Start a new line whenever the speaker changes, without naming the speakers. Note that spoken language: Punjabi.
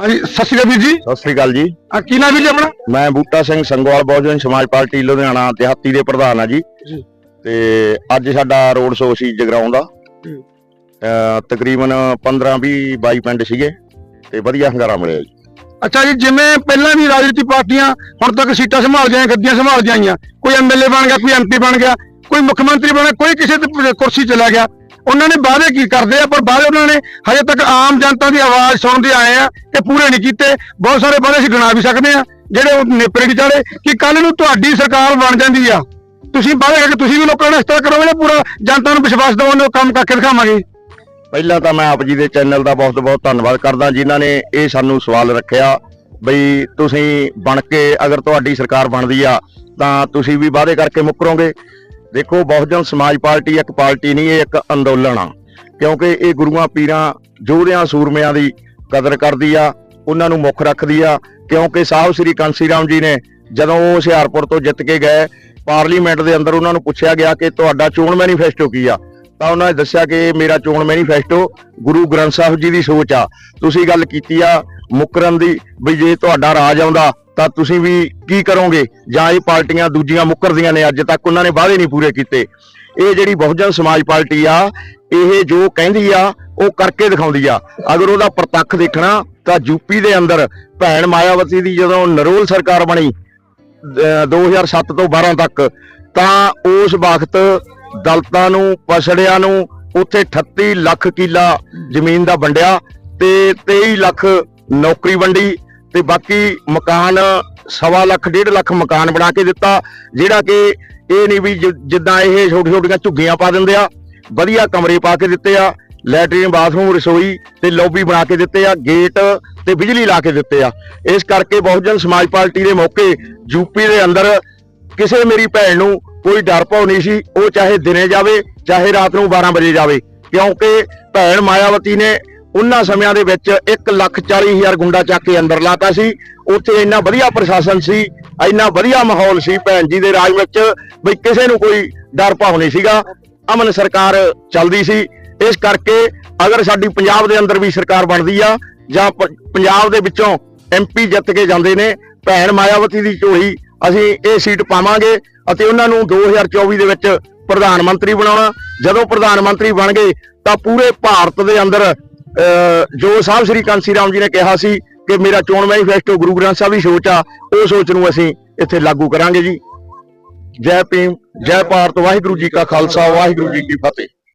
ਹਾਂਜੀ ਸਤਿ ਸ਼੍ਰੀ ਅਕਾਲ ਵੀਰ ਜੀ।
ਸਤਿ ਸ੍ਰੀ ਅਕਾਲ ਜੀ।
ਆ ਕੀ ਨਾਮ ਵੀਰ ਜੀ ਆਪਣਾ?
ਮੈਂ ਬੂਟਾ ਸਿੰਘ ਸੰਗਵਾਲ ਬਹੁਜਨ ਸਮਾਜ ਪਾਰਟੀ ਲੁਧਿਆਣਾ ਦਿਹਾਤੀ ਦੇ ਪ੍ਰਧਾਨ ਆ ਜੀ।
ਜੀ।
ਤੇ ਅੱਜ ਸਾਡਾ ਰੋਡ ਸ਼ੋਅ ਸੀ ਜਗਰਾਉਂ ਦਾ।
ਜੀ।
ਅਹ ਤਕਰੀਬਨ 15 20 22 ਪਿੰਡ ਸੀਗੇ ਤੇ ਵਧੀਆ ਹੰਗਾਰਾ ਮਿਲਿਆ ਜੀ।
ਅੱਛਾ ਜੀ ਜਿਵੇਂ ਪਹਿਲਾਂ ਵੀ ਰਾਜਨੀਤੀ ਪਾਰਟੀਆਂ ਹੁਣ ਤੱਕ ਸੀਟਾਂ ਸੰਭਾਲ ਜਾਈਆਂ ਗੱਦੀਆਂ ਸੰਭਾਲ ਜਾਈਆਂ। ਕੋਈ ਐਮਐਲਏ ਬਣ ਗਿਆ ਕੋਈ ਐਮਪੀ ਬਣ ਗਿਆ ਕੋਈ ਮੁੱਖ ਮੰਤਰੀ ਬਣ ਗਿਆ ਕੋਈ ਕਿਸੇ ਤੇ ਕੁਰਸੀ ਚਲਾ ਗਿਆ। ਉਹਨਾਂ ਨੇ ਵਾਅਦੇ ਕੀ ਕਰਦੇ ਆ? ਪਰ ਵਾਅਦੇ ਉਹਨਾਂ ਨੇ ਹਜੇ ਤੱਕ ਆਮ ਜਨਤਾ ਦੀ ਆਵਾਜ਼ ਸੁਣਦੇ ਆਏ ਆ ਕਿ ਪੂਰੇ ਨਹੀਂ ਕੀਤੇ। ਬਹੁਤ ਸਾਰੇ ਵਾਅਦੇ ਅਸੀਂ ਗਿਣਾ ਵੀ ਸਕਦੇ ਆ, ਜਿਹੜੇ ਉਹ ਨੇਪਰੇ ਨਹੀਂ ਚਾੜੇ, ਕਿ ਕੱਲ ਨੂੰ ਤੁਹਾਡੀ ਸਰਕਾਰ ਬਣ ਜਾਂਦੀ ਆ। ਤੁਸੀਂ ਵਾਅਦੇ ਕਰਕੇ ਤੁਸੀਂ ਵੀ ਲੋਕਾਂ ਨੂੰ ਇਸ ਤਰ੍ਹਾਂ ਕਰੋਗੇ ਪੂਰਾ ਜਨਤਾ ਨੂੰ ਵਿਸ਼ਵਾਸ ਦਿਵਾਉਂਦੇ ਹੋ ਕੰਮ ਕਰਕੇ ਦਿਖਾਵਾਂਗੇ।
ਪਹਿਲਾਂ ਤਾਂ ਮੈਂ ਆਪ ਜੀ ਦੇ ਚੈਨਲ ਦਾ ਬਹੁਤ ਬਹੁਤ ਧੰਨਵਾਦ ਕਰਦਾ, ਜਿਨ੍ਹਾਂ ਨੇ ਇਹ ਸਾਨੂੰ ਸਵਾਲ ਰੱਖਿਆ ਬਈ ਤੁਸੀਂ ਬਣ ਕੇ ਅਗਰ ਤੁਹਾਡੀ ਸਰਕਾਰ ਬਣਦੀ ਆ, ਤਾਂ ਤੁਸੀਂ ਵੀ ਵਾਅਦੇ ਕਰਕੇ ਮੁੱਕਰੋਗੇ। ਦੇਖੋ, ਬਹੁਜਨ ਸਮਾਜ ਪਾਰਟੀ ਇੱਕ ਪਾਰਟੀ ਨਹੀਂ, ਇਹ ਇੱਕ ਅੰਦੋਲਨ ਆ। ਕਿਉਂਕਿ ਇਹ ਗੁਰੂਆਂ ਪੀਰਾਂ ਯੋਧਿਆਂ ਸੂਰਮਿਆਂ ਦੀ ਕਦਰ ਕਰਦੀ ਆ, ਉਹਨਾਂ ਨੂੰ ਮੁੱਖ ਰੱਖਦੀ ਆ। ਕਿਉਂਕਿ ਸਾਹਿਬ ਸ੍ਰੀ ਕਾਂਸੀ ਰਾਮ ਜੀ ਨੇ ਜਦੋਂ ਉਹ ਹੁਸ਼ਿਆਰਪੁਰ ਤੋਂ ਜਿੱਤ ਕੇ ਗਏ, ਪਾਰਲੀਮੈਂਟ ਦੇ ਅੰਦਰ ਉਹਨਾਂ ਨੂੰ ਪੁੱਛਿਆ ਗਿਆ ਕਿ ਤੁਹਾਡਾ ਚੋਣ ਮੈਨੀਫੈਸਟੋ ਕੀ ਆ? ਤਾਂ ਉਹਨਾਂ ਨੇ ਦੱਸਿਆ ਕਿ ਮੇਰਾ ਚੋਣ ਮੈਨੀਫੈਸਟੋ ਗੁਰੂ ਗ੍ਰੰਥ ਸਾਹਿਬ ਜੀ ਦੀ ਸੋਚ ਆ। ਤੁਸੀਂ ਗੱਲ ਕੀਤੀ ਆ ਮੁਕਰਨ ਦੀ, ਵੀ ਜੇ ਤੁਹਾਡਾ ਰਾਜ ਆਉਂਦਾ ਤਾਂ ਤੁਸੀਂ ਵੀ ਕੀ ਕਰੋਗੇ? ਜਾਂ ਇਹ ਪਾਰਟੀਆਂ ਦੂਜੀਆਂ ਮੁੱਕਰਦੀਆਂ ਨੇ, ਅੱਜ ਤੱਕ ਉਹਨਾਂ ਨੇ ਵਾਅਦੇ ਨਹੀਂ ਪੂਰੇ ਕੀਤੇ। ਇਹ ਜਿਹੜੀ ਬਹੁਜਨ ਸਮਾਜ ਪਾਰਟੀ ਆ, ਇਹ ਜੋ ਕਹਿੰਦੀ ਆ, ਉਹ ਕਰਕੇ ਦਿਖਾਉਂਦੀ ਆ। ਅਗਰ ਉਹਦਾ ਪ੍ਰਤੱਖ ਦੇਖਣਾ, ਤਾਂ ਯੂਪੀ ਦੇ ਅੰਦਰ ਭੈਣ ਮਾਇਆਵਤੀ ਦੀ ਜਦੋਂ ਨਰੋਲ ਸਰਕਾਰ ਬਣੀ, ਅਹ 2007 ਤੋਂ 12 ਤੱਕ, ਤਾਂ ਉਸ ਵਕਤ ਦਲਤਾਂ ਨੂੰ, ਪਛੜਿਆਂ ਨੂੰ ਉੱਥੇ 38 ਲੱਖ ਕਿੱਲਾ ਜ਼ਮੀਨ ਦਾ ਵੰਡਿਆ ਤੇ 23 ਲੱਖ ਨੌਕਰੀ ਵੰਡੀ। ਤੇ ਬਾਕੀ ਮਕਾਨ, ਸਵਾ ਲੱਖ, ਡੇਢ ਲੱਖ ਮਕਾਨ ਬਣਾ ਕੇ ਦਿੱਤਾ, ਜਿਹੜਾ ਕਿ ਇਹ ਨਹੀਂ ਵੀ ਜਿੱਦਾਂ ਇਹ ਛੋਟੀਆਂ ਛੋਟੀਆਂ ਝੁੱਗੀਆਂ ਪਾ ਦਿੰਦੇ ਆ, ਵਧੀਆ ਕਮਰੇ ਪਾ ਕੇ ਦਿੱਤੇ ਆ, ਲੈਟਰੀਨ, ਬਾਥਰੂਮ, ਰਸੋਈ ਤੇ ਲੌਬੀ ਬਣਾ ਕੇ ਦਿੱਤੇ ਆ, ਗੇਟ ਤੇ ਬਿਜਲੀ ਲਾ ਕੇ ਦਿੱਤੇ ਆ। ਇਸ ਕਰਕੇ ਬਹੁਜਨ ਸਮਾਜ ਪਾਰਟੀ ਦੇ ਮੌਕੇ ਯੂਪੀ ਦੇ ਅੰਦਰ ਕਿਸੇ ਮੇਰੀ ਭੈਣ ਨੂੰ ਕੋਈ ਡਰ ਪਾਉ ਨਹੀਂ ਸੀ, ਉਹ ਚਾਹੇ ਦਿਨੇ ਜਾਵੇ, ਚਾਹੇ ਰਾਤ ਨੂੰ 12 ਵਜੇ ਜਾਵੇ, ਕਿਉਂਕਿ ਭੈਣ ਮਾਇਆਵਤੀ ਨੇ ਉਹਨਾਂ ਸਮਿਆਂ ਦੇ ਵਿੱਚ 1 ਲੱਖ 40 ਹਜ਼ਾਰ ਗੁੰਡਾ ਚੱਕ ਕੇ ਅੰਦਰ ਲਾਤਾ ਸੀ। ਉੱਥੇ ਇੰਨਾ ਵਧੀਆ ਪ੍ਰਸ਼ਾਸਨ ਸੀ, ਇੰਨਾ ਵਧੀਆ ਮਾਹੌਲ ਸੀ ਭੈਣ ਜੀ ਦੇ ਰਾਜ ਵਿੱਚ ਵੀ ਕਿਸੇ ਨੂੰ ਕੋਈ ਡਰ ਭਾਵ ਨਹੀਂ ਸੀਗਾ। ਅਮਨ ਸਰਕਾਰ ਚੱਲਦੀ ਸੀ। ਇਸ ਕਰਕੇ ਅਗਰ ਸਾਡੀ ਪੰਜਾਬ ਦੇ ਅੰਦਰ ਵੀ ਸਰਕਾਰ ਬਣਦੀ ਆ, ਜਾਂ ਪੰਜਾਬ ਦੇ ਵਿੱਚੋਂ ਐਮਪੀ ਜਿੱਤ ਕੇ ਜਾਂਦੇ ਨੇ, ਭੈਣ ਮਾਇਆਵਤੀ ਦੀ ਝੋਲੀ, ਅਸੀਂ ਇਹ ਸੀਟ ਪਾਵਾਂਗੇ ਅਤੇ ਉਹਨਾਂ ਨੂੰ 2024 ਦੇ ਵਿੱਚ ਪ੍ਰਧਾਨ ਮੰਤਰੀ ਬਣਾਉਣਾ। ਜਦੋਂ ਪ੍ਰਧਾਨ ਮੰਤਰੀ ਬਣ ਗਏ ਤਾਂ ਪੂਰੇ ਭਾਰਤ ਦੇ ਅੰਦਰ ਜੋ ਸਾਹਿਬ ਸ੍ਰੀ ਕਾਂਸੀ ਰਾਮ ਜੀ ਨੇ ਕਿਹਾ ਸੀ ਕਿ ਮੇਰਾ ਚੋਣ ਮੈਨੀਫੈਸਟੋ ਗੁਰੂ ਗ੍ਰੰਥ ਸਾਹਿਬ ਦੀ ਸੋਚ ਆ, ਉਹ ਸੋਚ ਨੂੰ ਅਸੀਂ ਇੱਥੇ ਲਾਗੂ ਕਰਾਂਗੇ ਜੀ। ਜੈ ਭੀਮ, ਜੈ ਭਾਰਤ, ਵਾਹਿਗੁਰੂ ਜੀ ਕਾ ਖਾਲਸਾ, ਵਾਹਿਗੁਰੂ ਜੀ ਕੀ ਫਤਿਹ।